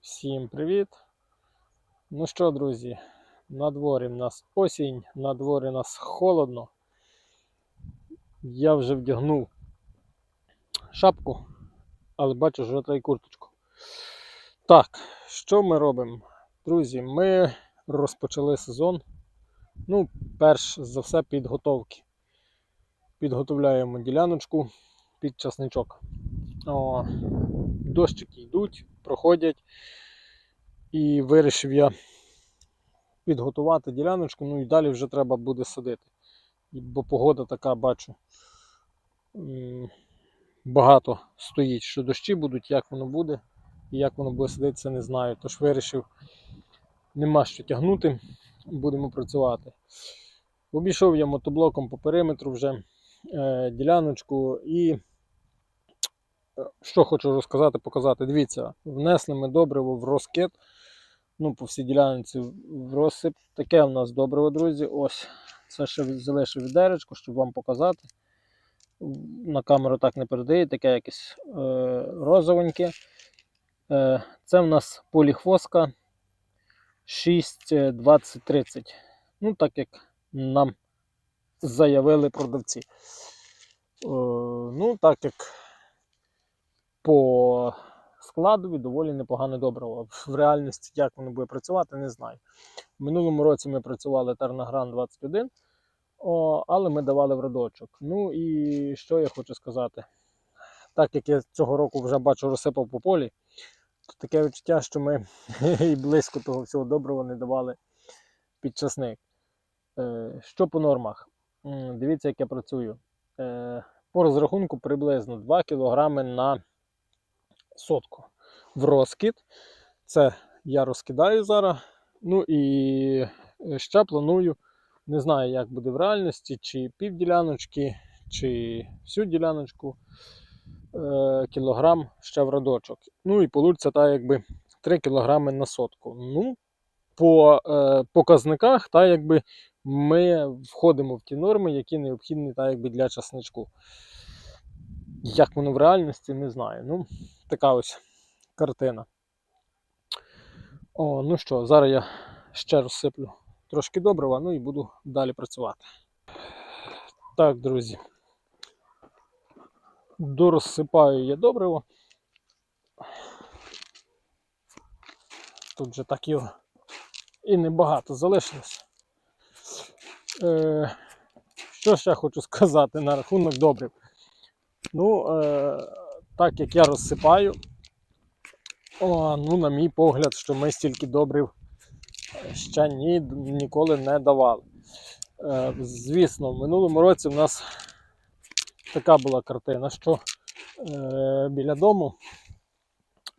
Всім привіт! Ну що, друзі, на дворі в нас осінь, на дворі у нас холодно. Я вже вдягнув шапку, але бачу, що та й курточку. Так, що ми робимо? Друзі, ми розпочали сезон. Ну, перш за все, підготовки. Підготовляємо діляночку під часничок. О, дощики йдуть, проходять. І вирішив я підготувати діляночку, ну і далі вже треба буде садити. Бо погода така, бачу, багато стоїть, що дощі будуть, як воно буде, і як воно буде садитися, не знаю. Тож вирішив, нема що тягнути, будемо працювати. Обійшов я мотоблоком по периметру вже е, діляночку і що хочу розказати, показати. Дивіться, внесли ми добриво в розкид ну, по всій ділянці в розсип. Таке в нас добриво, друзі. Ось. Це ще залишив відеречко, щоб вам показати. На камеру так не передає, таке якесь е, розовеньке. Е, це в нас поліхвоска 6,2030. Ну, так як нам заявили продавці. Е, ну, так як по складові доволі непогане добриво. В реальності, як воно буде працювати, не знаю. В минулому році ми працювали Тернагран 21, о, але ми давали в родочок. Ну і що я хочу сказати? Так як я цього року вже бачу розсипав по полі, то таке відчуття, що ми і близько того всього доброго не давали під часник. Е, що по нормах? Дивіться, як я працюю. Е, по розрахунку приблизно 2 кг на сотку в розкид. Це я розкидаю зараз. Ну і е, ще планую, не знаю, як буде в реальності, чи пів діляночки, чи всю діляночку е, кілограм ще в радочок. Ну і получиться так, якби 3 кілограми на сотку. Ну, по е, показниках, так якби ми входимо в ті норми, які необхідні так, якби для часничку. Як воно в реальності, не знаю. Ну, така ось картина. О, ну що, зараз я ще розсиплю трошки добрива, ну і буду далі працювати. Так, друзі. Дорозсипаю я добриво. Тут вже так його і небагато залишилось. Е, що ще хочу сказати на рахунок добрив? Ну, е, так як я розсипаю, о, ну, на мій погляд, що ми стільки добрив ще ні, ніколи не давали. Е, звісно, в минулому році в нас така була картина, що е, біля дому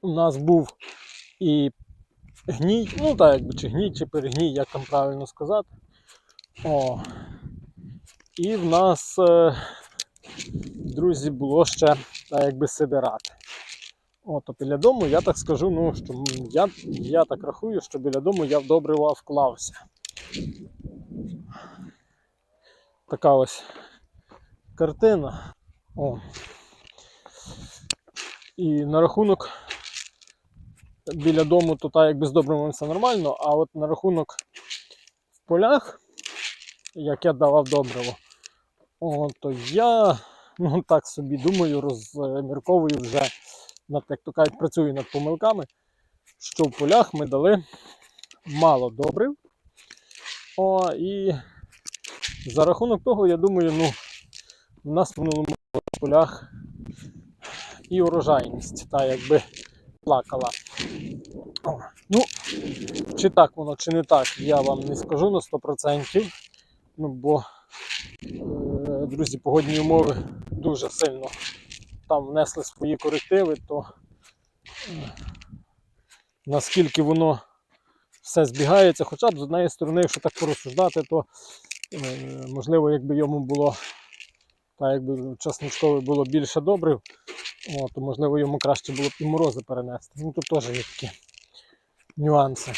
у нас був і гній, ну так якби чи гній, чи перегній, як там правильно сказати. О, і в нас, е, друзі, було ще так якби сидирати. От, то біля дому я так скажу, ну, що я, я так рахую, що біля дому я в добрива вклався. Така ось картина. О. І на рахунок біля дому, то так якби з добривом все нормально, а от на рахунок в полях, як я давав добриво, о, то я ну, так собі думаю, розмірковую вже над, як то кажуть, працюю над помилками, що в полях ми дали мало добрив. О, і за рахунок того, я думаю, ну, в нас в минулому в полях і урожайність, та якби плакала. О, ну, чи так воно, чи не так, я вам не скажу на 100%. Ну, бо, друзі, погодні умови дуже сильно там внесли свої корективи, то е, наскільки воно все збігається, хоча б з однієї сторони, якщо так порозсуждати, то е, можливо, якби йому було, так якби часничкове було більше добрив, то можливо йому краще було б і морози перенести. Ну тут теж є такі нюанси.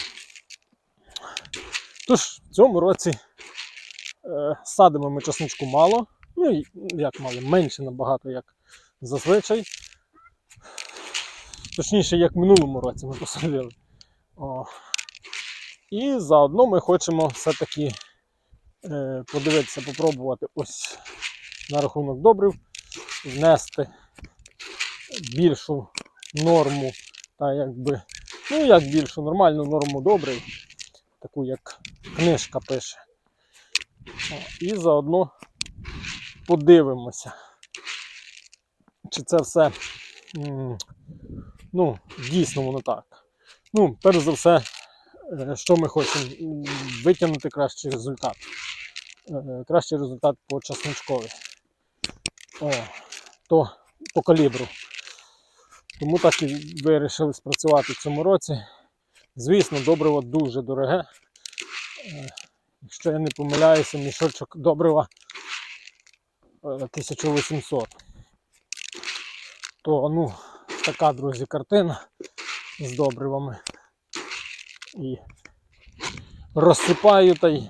Тож, в цьому році е, садимо ми часничку мало. Ну, як мало, менше набагато, як зазвичай. точніше, як в минулому році ми посадили. О. І заодно ми хочемо все-таки е, подивитися, попробувати ось на рахунок добрив, внести більшу норму, та якби, ну як більшу нормальну норму добрив, таку як книжка пише. І заодно подивимося, чи це все ну, дійсно воно так. Ну, перш за все, е, що ми хочемо витягнути кращий результат. Е, Кращий результат по часничкові. То по калібру. Тому так і вирішили спрацювати в цьому році. Звісно, добриво дуже дороге. Е, Якщо я не помиляюся, мішочок добрива е, 1800. То ну, така, друзі, картина з добривами. І розсипаю та й,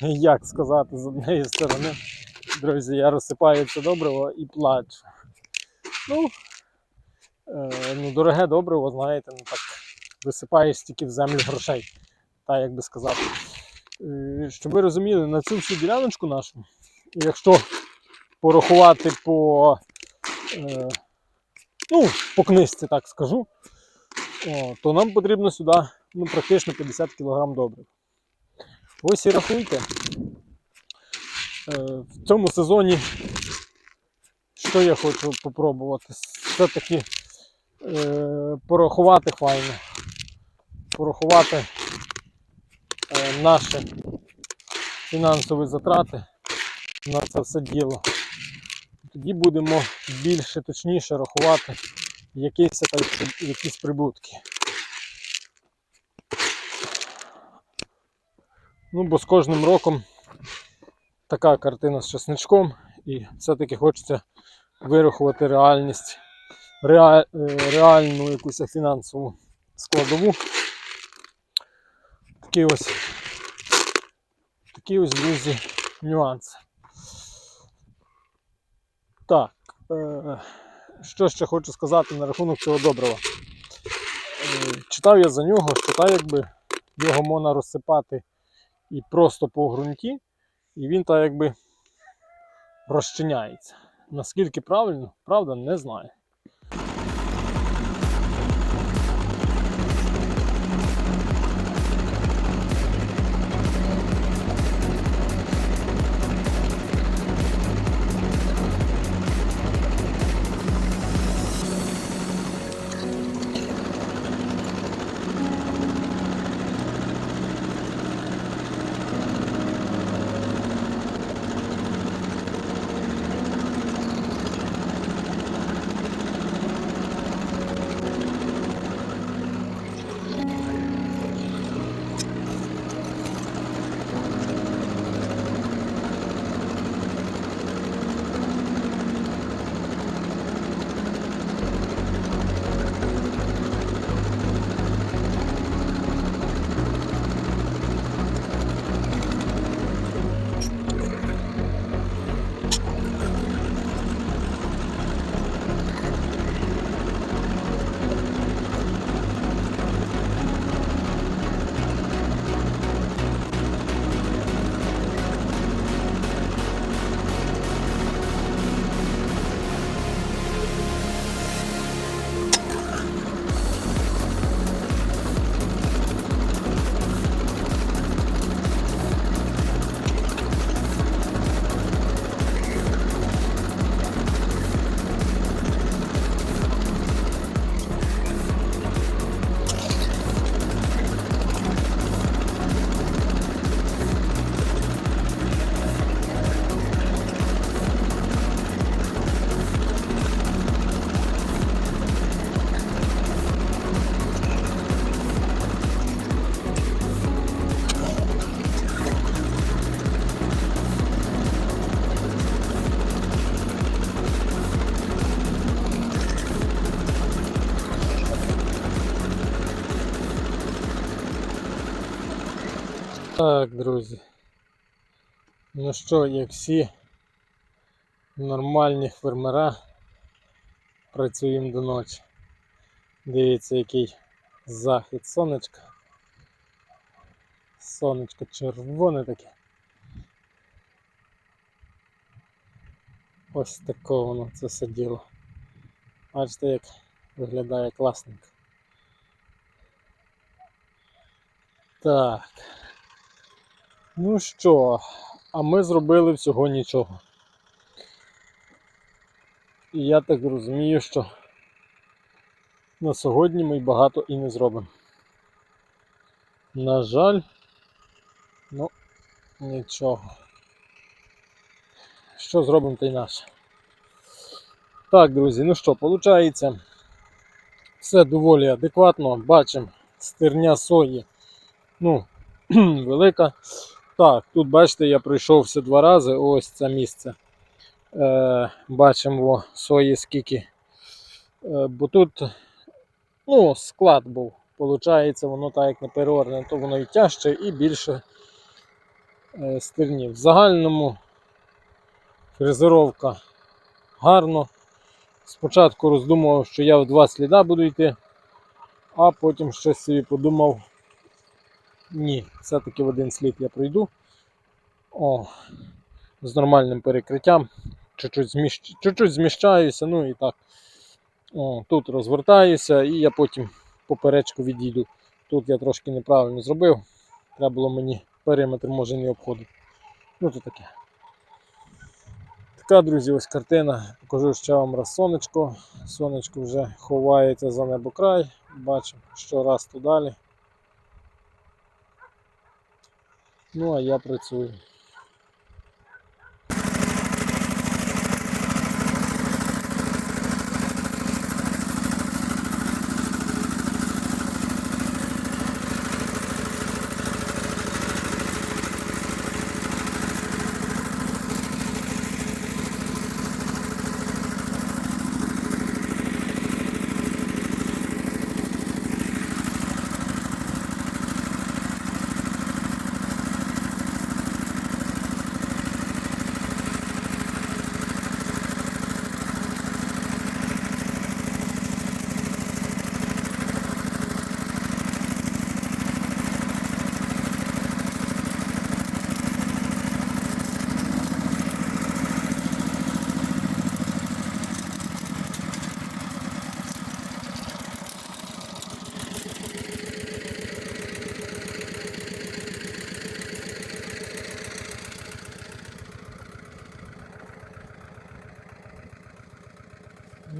як сказати, з однієї сторони, друзі, я розсипаю це добриво і плачу. Ну, е, ну дороге добриво, знаєте, ну так висипаєш стільки в землю грошей, так як би сказати. Е, щоб ви розуміли, на цю всю діляночку нашу, якщо порахувати по, е, ну, по книжці, так скажу, то нам потрібно сюди ну, практично 50 кг добрив. Ось і рахуйте. Е, в цьому сезоні, що я хочу попробувати, все-таки порахувати файно. Порахувати наші фінансові затрати на це все діло. Тоді будемо більше точніше рахувати якісь, якісь прибутки. Ну, бо з кожним роком така картина з чесничком, і все-таки хочеться вирахувати реальність, реаль, е, реальну якусь фінансову складову. Такі ось, такі ось, друзі, нюанси. Так, е, що ще хочу сказати на рахунок цього добрива. Е, читав я за нього, що так якби його можна розсипати і просто по ґрунті, і він так якби розчиняється. Наскільки правильно, правда, не знаю. Так, друзі. Ну що, як всі нормальні фермера, працюємо до ночі. Дивіться, який захід сонечка. Сонечко червоне таке. Ось таке воно це все діло. Бачите, як виглядає класненько. Так. Ну що, а ми зробили всього нічого. І я так розумію, що на сьогодні ми багато і не зробимо. На жаль, ну, нічого. Що зробимо, та й наше. Так, друзі, ну що, виходить, все доволі адекватно. Бачимо, стерня сої. Ну, велика. Так, тут бачите, я пройшовся два рази. Ось це місце. Е, бачимо сої скільки. Е, бо тут ну, склад був. Получається, воно так як не переорне, то воно і тяжче, і більше е, стерні. В загальному фрезеровка гарно. Спочатку роздумував, що я в два сліда буду йти, а потім щось собі подумав. Ні, все-таки в один слід я пройду. О, з нормальним перекриттям. Чуть-чуть, зміщ... Зміщаюся, ну і так. О, тут розвертаюся і я потім поперечку відійду. Тут я трошки неправильно зробив. Треба було мені периметр може не обходити. Ну то таке. Така, друзі, ось картина. Покажу ще вам раз сонечко. Сонечко вже ховається за небокрай. Бачимо, що раз то далі. Ну, а я працюю.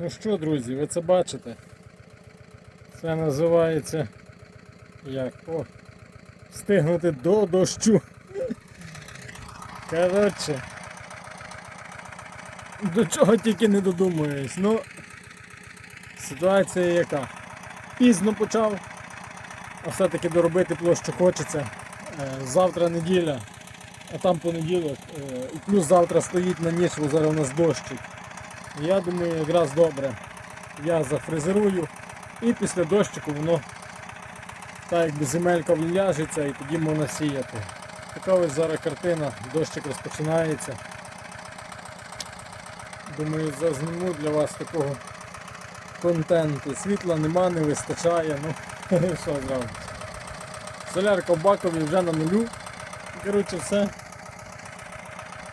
Ну що, друзі, ви це бачите? Це називається як? О, встигнути до дощу. Коротше. До чого тільки не додумуюсь. Ну, ситуація яка? Пізно почав, а все-таки доробити площу хочеться. Е, Завтра неділя, а там понеділок. Е, І плюс завтра стоїть на ніч, зараз у нас дощик. Я думаю, якраз добре. Я зафрезерую і після дощику воно так якби земелька вляжеться і тоді можна сіяти. Така ось зараз картина, дощик розпочинається. Думаю, зазніму для вас такого контенту. Світла нема, не вистачає, ну що зробити. Солярка в бакові вже на нулю. Коротше, все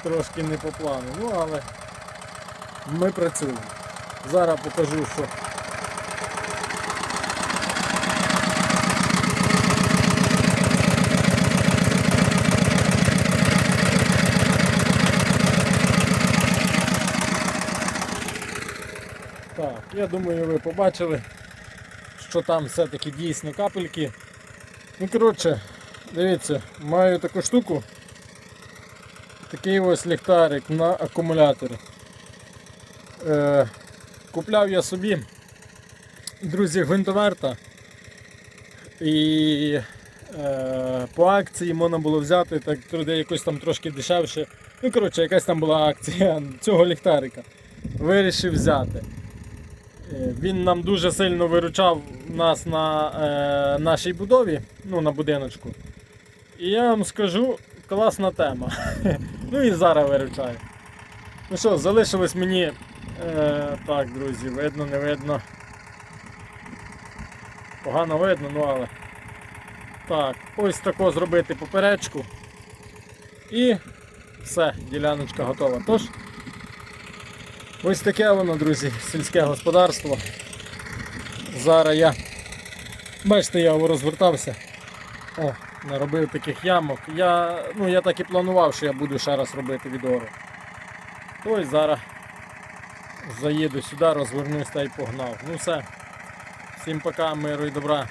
трошки не по плану. Ну але ми працюємо. Зараз покажу, що. Так, я думаю, ви побачили, що там все-таки дійсно капельки. Ну, коротше, дивіться, маю таку штуку. Такий ось ліхтарик на акумуляторі. Е, купляв я собі, друзі, гвинтоверта. І е, по акції можна було взяти так якось там трошки дешевше. Ну, коротше, якась там була акція цього ліхтарика. Вирішив взяти. Е, Він нам дуже сильно виручав нас на е, нашій будові, ну на будиночку. І я вам скажу, класна тема. ну і зараз виручаю. Ну що, залишилось мені Е, так, друзі, видно, не видно. Погано видно, ну але. Так, ось тако зробити поперечку. І все, діляночка готова. Тож, ось таке воно, друзі, сільське господарство. Зараз я, бачите, я розвертався. О, наробив таких ямок. Я, ну, я так і планував, що я буду ще раз робити відору. Ось зараз заїду сюди, розвернусь та й погнав. Ну все. Всім пока, миру і добра.